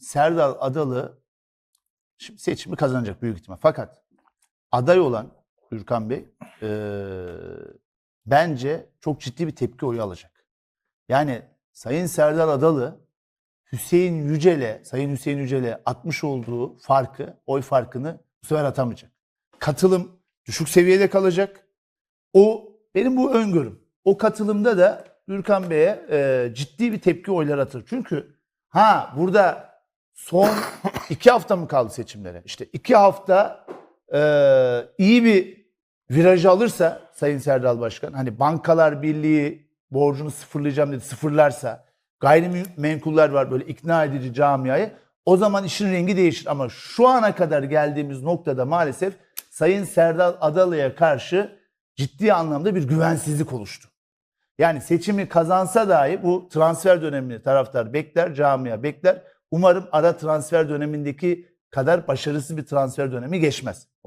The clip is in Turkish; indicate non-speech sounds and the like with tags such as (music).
Serdal Adalı şimdi seçimi kazanacak büyük ihtimal. Fakat aday olan Gürkan Bey eee, bence çok ciddi bir tepki oyu alacak. Yani Sayın Serdal Adalı Hüseyin Yücel'e, Sayın Hüseyin Yücel'e atmış olduğu farkı, oy farkını bu sefer atamayacak. Katılım düşük seviyede kalacak. O benim bu öngörüm. O katılımda da Gürkan Bey'e e, ciddi bir tepki oyları atır. Çünkü ha burada son (coughs) iki hafta mı kaldı seçimlere? İşte iki hafta e, iyi bir viraj alırsa Sayın Serdal Başkan hani bankalar birliği borcunu sıfırlayacağım dedi sıfırlarsa gayrimenkuller var böyle ikna edici camiayı o zaman işin rengi değişir ama şu ana kadar geldiğimiz noktada maalesef Sayın Serdal Adalı'ya karşı ciddi anlamda bir güvensizlik oluştu. Yani seçimi kazansa dahi bu transfer dönemini taraftar bekler, camia bekler. Umarım ara transfer dönemindeki kadar başarısız bir transfer dönemi geçmez.